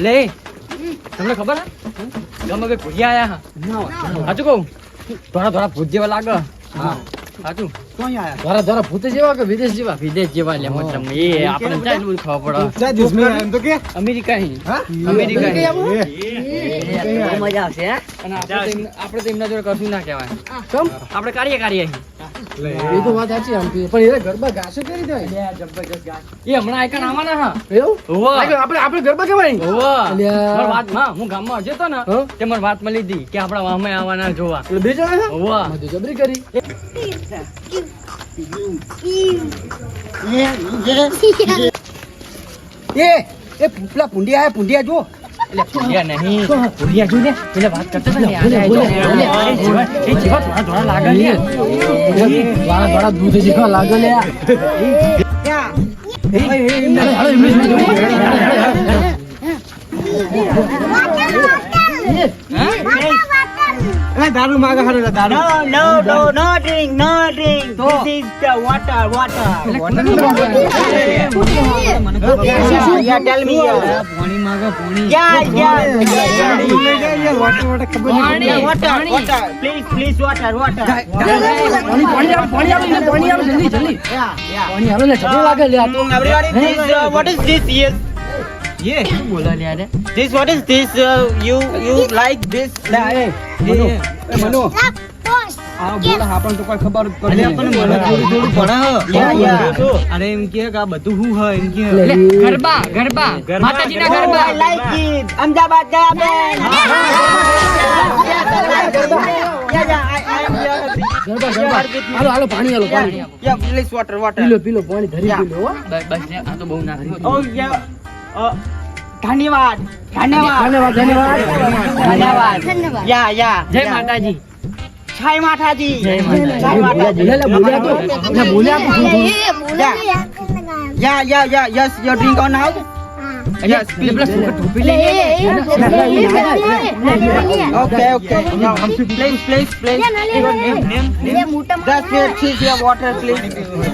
લે તમને ખબર હે ગમે બે ભૂજ્યા આયા સાચું કહું? થોડા થોડા ભૂત જેવા લાગે. સાચું. ધોરા ધોરા ભૂત જેવા કે વિદેશ જેવા? વિદેશ જેવા લે મતલબ એ આપણે ચાલ બધું ખબર પડે. અમેરિકા હી. અમેરિકા હી. મજા આવશે અને આપણે તો એમના- તો જોડે કશું ના કહેવાય. આપણે કાર્ય કાર્ય હી. એ તો વાત સાચી આમ કે પણ એ ગરબા ગાશે કઈ રીતે એ હમણાં આઈકન આવવાના હા. એવું? આપણે આપણે ગરબા કેવાય હોવા. અલ્યા. મારી વાતમાં હું ગામમાં હજુ તો ને તે મને વાત મળી હતી કે આપણા વામે આવવાના જોવા. બે જણા હોવા. જબરી કરી. એ એ પેલા પુંડિયા પુંડિયા જો એટલે ભૂલ્યા નહીં ભૂલ્યા જો ને એટલે વાત કરતા હતા ને ભૂલ્યા, ભૂલ્યા. એ જીવા- એ જીવા થોડા થોડા લાગે ને વાળા વાળા દૂધ જેવા લાગે લે અલા દારૂ માગે હારું દારૂ No, no, no, no drink, no drink. This is the water, water. Yeah, tell me. Yeah, પાણી માગે પાણી yeah, yeah. વાટર વાટર ખબર water. Please, please, water, water. પાણી પાણી આવે પાણી આવે પાણી આવે જલ્દી જલ્દી yeah. પાણી આવે ને જબરું લાગે લે આ તો uh, what is this? Yes. Yeah. શું બોલો લે યાર This, what is this? Uh, you, you like this? લા એ મનો આ બોલા આપણને તો કોઈ ખબર જ પડે આપણને મને થોડું થોડું yeah. અરે એમ કે આ બધું શું હોય એમ કે ગરબા ગરબા માતાજીના Oh, ગરબા લાઈક ગરબા હાલો હાલો પાણી. પીલો પીલો પાણી ધરી Yeah. પીલો હો. બસ આ તો બહુ ના Oh. Uh, ધન્યવાદ ધન્યવાદ ધન્યવાદ ધન્યવાદ ધન્યવાદ યા યા જય માતાજી જય માતાજી જય માતાજી. બોલ્યા તો લે, બોલ્યા તો શું yeah yeah yeah yes your drink on house લે. Okay okay please please please Just wait, cheese your water, please.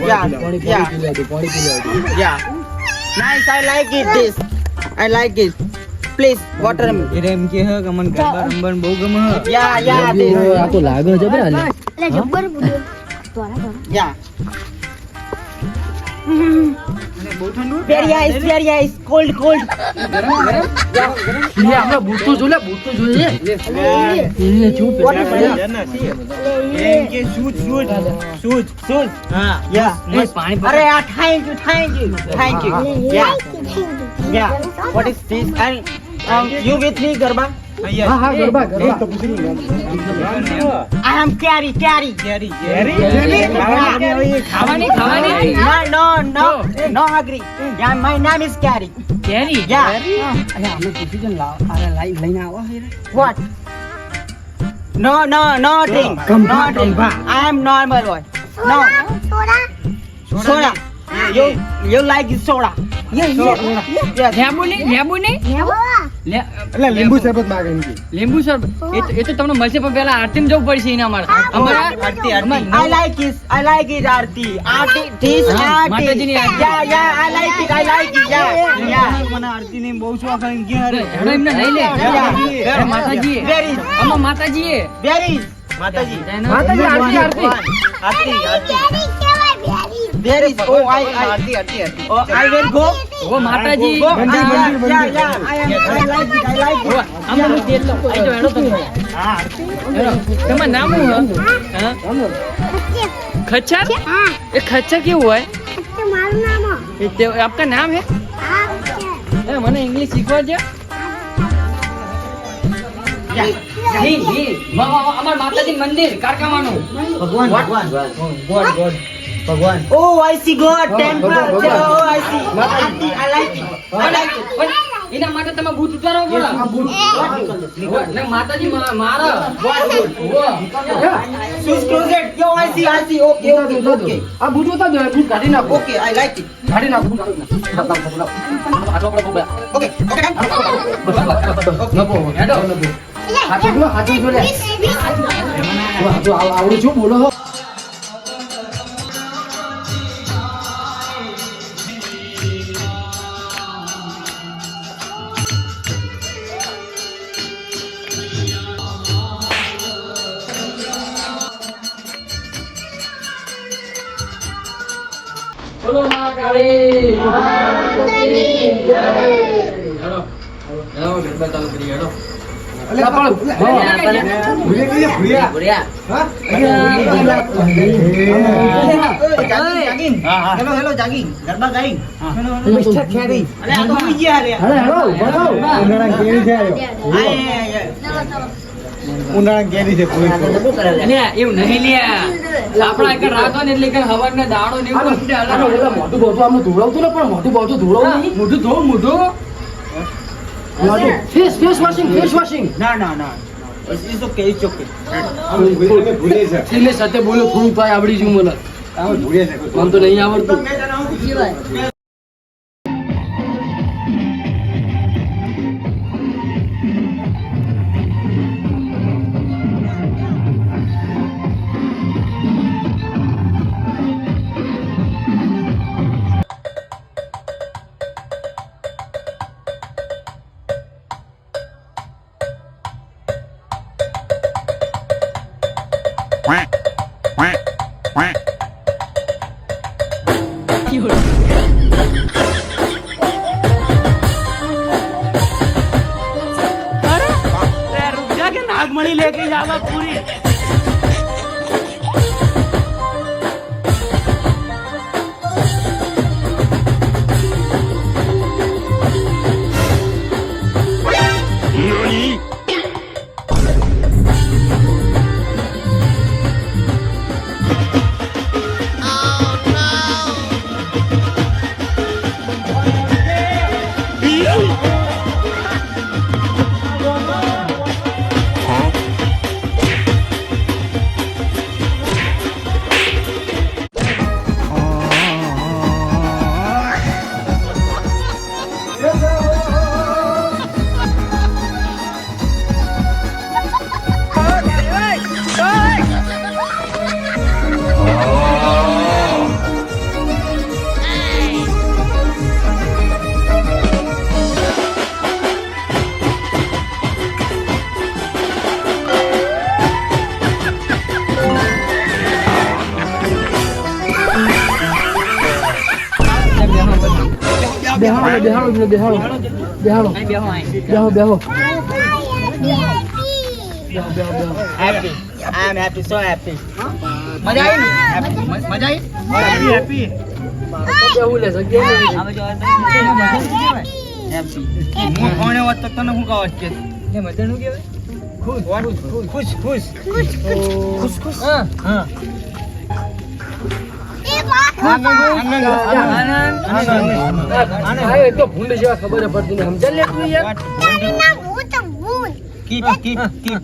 Yeah, yeah, પાણી પી લે તું, પાણી પી લે તું. yeah. Nice, I like it. This, I like it. Please, water me. એટલે એમ કે હે કે મને ગરબા રમવાનું બહુ ગમે હે. Yeah, yeah, આ this. તો લાગે જબરા લે Yeah. Very ice, very ice. Cold, cold. લે આપણે બૂટ તો જો લે બૂટ તો જોઈએ લે ચૂપ What is લે. it? સૂજ, સૂજ. હા. Yeah. મને પાણી uh, thank you, thank you, thank you. Yeah, yeah. What is this? And um, you with me, Garba? હા હા garba garba I am carry, carry. Carry, Yeah. ખાવાની ખાવાની No, no, no, no, agree. Yeah, my name is Carry. Carry Yeah. અરે આપણે પૂછી જો લાવ અરે લાઈ લઈને આવો હે રે. What? No, no, no drink. No drink. I am normal boy. No. Soda. You, you like soda? Yeah, yeah, yes. લેબુ નહીં લેબુ લે એટલે લીંબુ શરબત માંગે એમ લીંબુ શરબત? એ તો તમને મળશે પણ પહેલા આરતી જવું પડશે એના માટે. અમારા aarti I like is I like is aarti. Aarti this aarti. માતાજીની aarti. Yeah yeah I like it. I like it. Yeah મને આરતી આરતીની બહુ શોખ એમ કે અરે એમને નહીં લે. માતાજી વેરી? અમાર માતાજી. એ માતાજી માતાજી આરતી. આરતી આરતી. Where is? Oh, I, I, Aarti, Aarti, Aarti. Oh, I will go. ઓ માતાજી Go. મંદિર, Ah, મંદિર, yeah, મંદિર. yeah. I am. I like it. I like O, it. આમાં હું તેલ લઉં. આઈ જાઓ, હેડો તમે હેડો. તમારું નામ શું હે? હા? ખચ્ચર એ ખચ્ચર કેવું હોય એ તે આપકા નામ હે એ મને ઇંગ્લિશ શીખવાડજો જી જી વાહ, વાહ, વાહ, અમાર માતાજી મંદિર કારકામાનું ભગવાન ભગવાન ગોડ ગોડ ભગવાન Oh, I see God temple. ભગવાન, ભગવાન. Oh, I see. Aarti, I like it. I like it. પણ એના માટે તમે ઉતારવો પડે ઓય, ને માતાજી મારા. Shoes closet. Yo, I see. I see. Okay, okay, okay. આ બૂટ ઉતાર દો બૂટ કાઢી નાખો Okay, I like it. કાઢી નાખો બૂટ કાઢી નાખો. આટલો આપણો બૂટ. બોલો હેડો ગરબા ચાલુ કરી હેડો ગરબા ઉનાળા કેરી છે પૂરી. એવું નહીં લ્યા આપણા એક રાતો ને એટલે કે હવારનો દાડો ને એવું બધું આનો અલગ પેલા મોઢું બોલતું આમને ધોવડાવતું ને પણ મોટું બોલતું ધોવડાવવું નહીં. મોઢું ધો મોઢું. Face face washing face washing ના ના ના આવડી જ મને મને તો નહીં આવડતું. બેહાડો બેહાડો. બેહાડો. બેહો બેહો ખુશ ખુશ ખુશ ખુશ આઈ એમ હેપી સો હેપી મજા ખુશ ખુશ ખુશ ખુશ હેપી ખુશ ખુશ ખુશ ખુશ ખુશ ખુશ ખુશ ખુશ હું ખુશ ખુશ ખુશ તને ખુશ ખુશ ખુશ ખુશ ખુશ ખુશ ખુશ ખુશ ખુશ ખુશ હા. હા ખુશ હા, ખુશ ખુશ ખુશ ખુશ ખુશ ખુશ. ખુશ ખુશ. ખુશ ખુશ ખુશ. ખુશ ખુશ ખુશ ખુશ ખુશ ખુશ ખુશ ખુશ ખુશ ખુશ ખુશ ખુશ ખુશ ખુશ હેપી ભૂંડ જેવા ખબર પડતી ને સમજણ લેતું યાર કીપ કીપ કીપ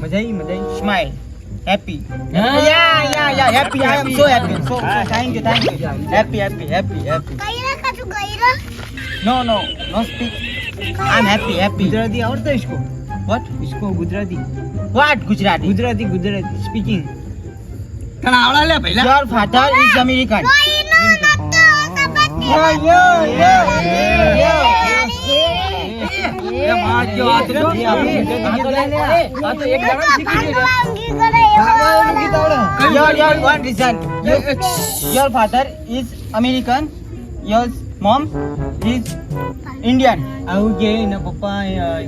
મજા આવી મજા આવી smile happy. Yeah, yeah, yeah, yeah. Happy. I am so happy. So, so thank you, thank you. Happy, happy, happy, happy. Gaira ka tu gaira? No, no, no speak. I'm happy, happy. Gujarati aur to isko. What? Isko Gujarati. What Gujarati? Gujarati, Gujarati. Speaking. એક દાડો શીખી ગયો. your your one reason your, your father is American your mom is Indian આવું કે એના પપ્પા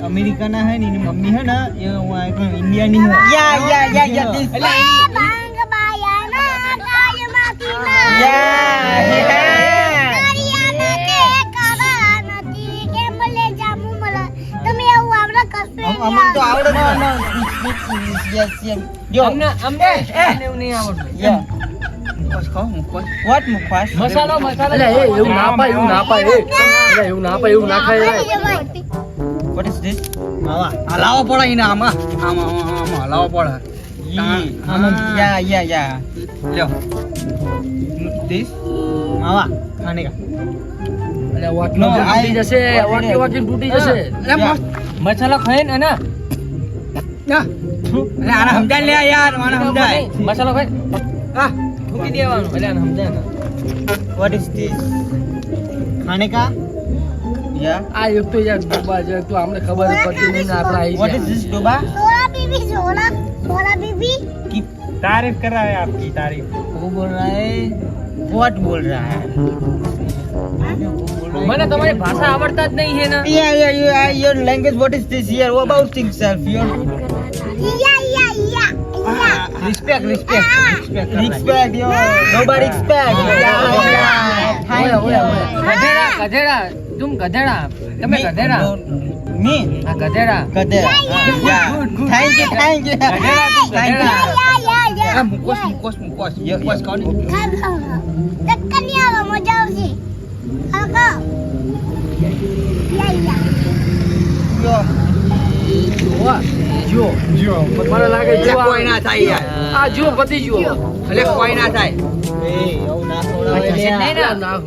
અમેરિકાના હે ને એની મમ્મી હે ને એ ઇન્ડિયાની હે યા યા યા યા અમને તો આવડે જો અમને અમને એવું નહીં આવડતું. મસાલો મસાલો. એવું ના પાય એવું ના પાય એવું ના પાય એવું ના ખાય વોટ ઇઝ ધીસ માવા હલાવો પડે એને આમાં. આમાં આમાં આમાં હલાવો પડે. યા યા યા. લ્યો. ધીસ માવા ખાને કા અલ્યા, વાટલો No, તૂટી I- જશે વાટકી વાટકીને તૂટી જશે અરે મસ્ત મસાલો ખાઈને અને ના અરે આને સમજાય લે યાર મને સમજાય મસાલો ખાઈ હા ઠૂકી દેવાનું એટલે આને સમજાય ને વોટ ઇઝ ધીસ ખાને કા યા આ એક તો યાર ડબ્બા છે એક તો અમને ખબર જ પડતી નહીં ને આપણે આઈ વોટ ઇઝ ગયા. This ડોબા Sola bibi, sola, sola bibi. Keep तारीफ कर रहा है आपकी तारीफ वो बोल रहा है व्हाट बोल रहा है મને તમારી ભાષા આવડતા જ નહીં હે ને Yeah, yeah, yeah. Your language, what is this here? What about yourself? Your respect, respect, respect, respect. Yo, nobody expect. Yeah, yeah. Thank ઓય, ઓય, ઓય. you. ગધેડા ગધેડા તું ગધેડા તમે Me- ગધેડા Me? હા ગધેડા Gadera. Yeah. Thank you, thank you. ગધેડા તું Thank ગધેડા Ah, mukos, mukos, mukos. Ya, mukos kau ni. મજા આવશે હા Yo. જોવા જો जो મને લાગે જો કોઈ ના થાય યાર. આ જો પતિ જો એટલે કોઈ ના થાય.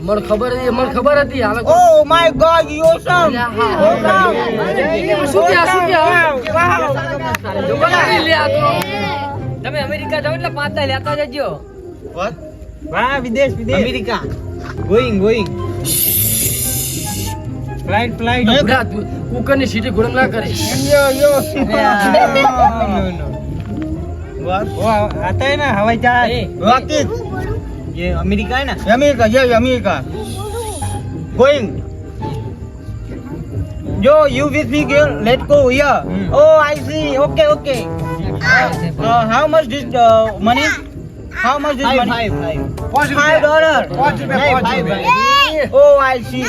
મને ખબર હતી મને ખબર હતી Oh. શું શું થયા જોવા લે આ તો તમે અમેરિકા જાવ એટલે પાંચ દાય લેતા જજો What? वाह विदेश विदेश America. Going going flight flight ઉભરા તું કુકરની સીટી ગરમ ના કરે yo yo Yeah. No no What? वो आता है ना हवाई जहाज Rocket. ये अमेरिका है ना अमेरिका ये America going yo you with me girl let's go here Hmm. oh i see okay okay Uh, how much this uh, money? How much this money? Five, five. Five, five dollar. Five, five, five. five. Oh, I see.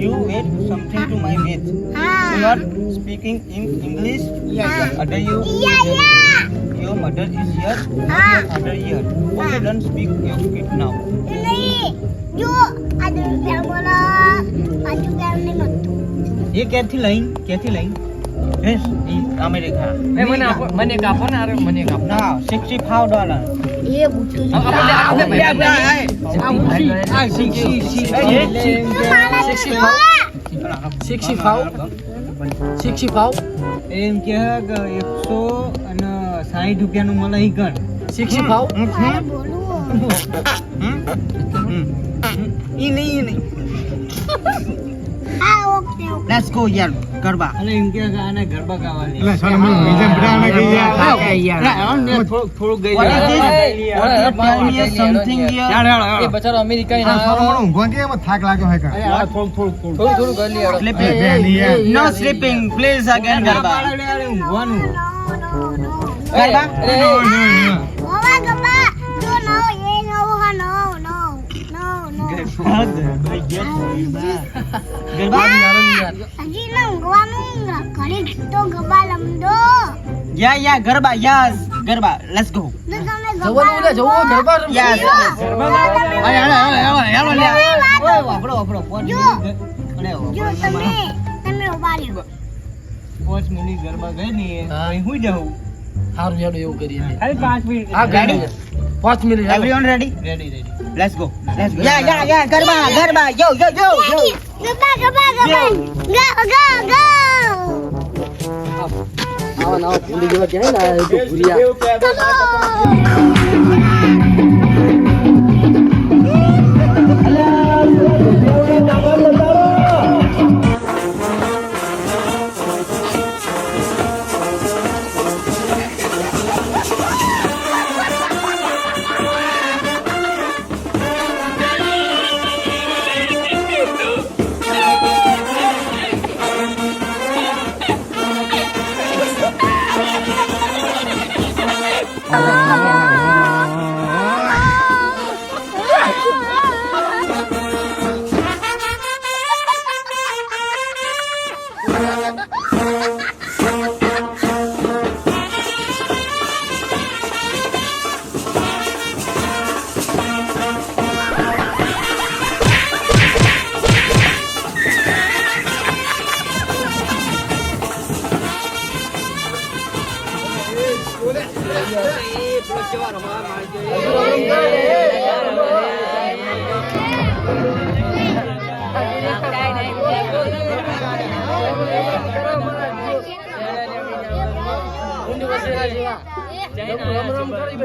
You add something to my math. You are speaking in English. Yeah. Other you. Yeah, yeah. Your mother is here. Ah. Other here. Oh, you don't speak your kid now. જો આજે બોલા પાછું કેમ નહીં મળતું એ ક્યાંથી લઈ ક્યાંથી લઈ yes in america એ મને આપો મને એક આપો ને આરે મને એક આપો. ના 65 ડોલર એ બુટ્ટુ આપણે આપણે ભાઈ આ શીખી સિક્સટી ફાવ સિક્સટી ફાવ એમ કે કે એકસો અને સાહીઠ રૂપિયાનું મળે એ ગણ સિક્સટી ફાવ ઈ નહીં એ નહીં. લેટ્સ ગો યાર ગરબા અને એમ કે આને ગરબા ગાવા લે What What is this? What is Tell me something here. એ બચારો અમેરિકા ના થાક લાગ્યો હે કા થોડું થોડું થોડું થોડું કરી લે Sleeping. No sleeping. Please again garba ઊંઘવાનું no no નો ગરબા ગરબા હજી ના ઊંઘવાનું ઘડી તો ગબા લમડો yeah yeah garba yes garba let's go ને તમે જવાનું લે જવું ગરબા રમવું. યસ અરે અરે અરે અરે હેલો લે ઓય વાપરો વાપરો પોચ જો. જો તમે તમે ઊભા રહ્યો. પાંચ મિનિટ ગરબા ગઈ ને હું જાઉં? હારું હેડો એવું કરીએ. પાંચ મિનિટ. આ ગાડી પાંચ minute everyone ready ready ready let's go let's go yeah yeah yeah garba garba. Yo yo yo યો ગબા ગબા ગબા ગા ગા ગા. આવા નવા ભૂલી જેવા ક્યાંય ના આવે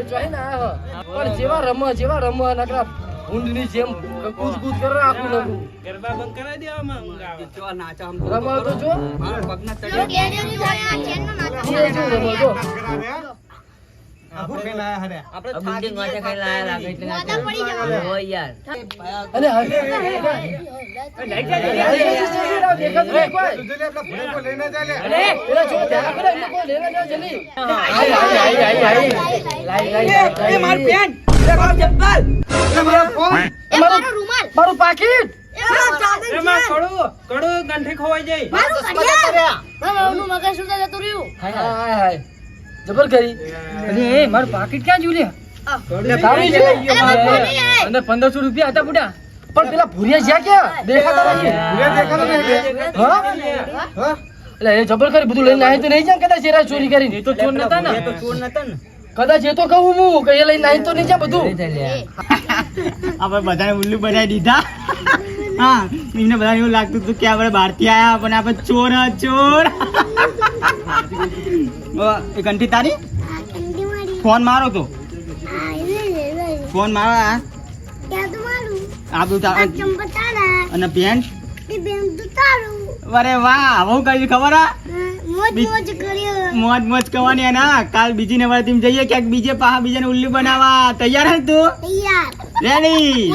તો ભૂલ્યા પણ જેવા રમ જેવા રમ નકરા ઊંડની જેમ કૂદ કૂદ કરે આખું નવું ગરબા બંધ કરાવી દેવામાં નાચો આમ તો જો. પગના તળિયે આ જો. માર પેન એ માર ચપ્પલ એ મારો ફોન એ મારો રૂમાલ મારું પાકીટ ગંઠી ખોવાઈ જાય મારું મગજ શું જતું રહ્યું હાય હાય હાય જબર કરી. અરે એ મારું પાકીટ ક્યાં જોયું. અને 1500 રૂપિયા હતા બુડા. પણ પેલા ભૂરિયા જ્યાં ક્યાં? દેખાતા હા? એટલે એ જબર કરી બધું લઈને આવી તો નહીં જાય? કદાચ એરા ચોરી કરી. એ તો ચોર નતા ને? એ તો ચોર નતા ને. કદાચ એ તો કહું હું કે એ લઈને આવી તો નહીં જાય બધું? આપણે બધાને ઉલ્લુ બનાવી દીધા. હા એમને બધા એવું લાગતું હતું કે આપણે બહારથી આવ્યા પણ આપણે ચોર ચોર. એ ઘંટી તારી? ફોન મારો તો. ફોન મારો આ અને પેન્ટ અરે વાહ હું કહ્યું ખબર મોજ મોજ કરવાની ના કાલ બીજી ને જઈએ ક્યાંક બીજે પાહા બીજાને ઉલ્લુ બનાવવા. તૈયાર હે તું? રેડી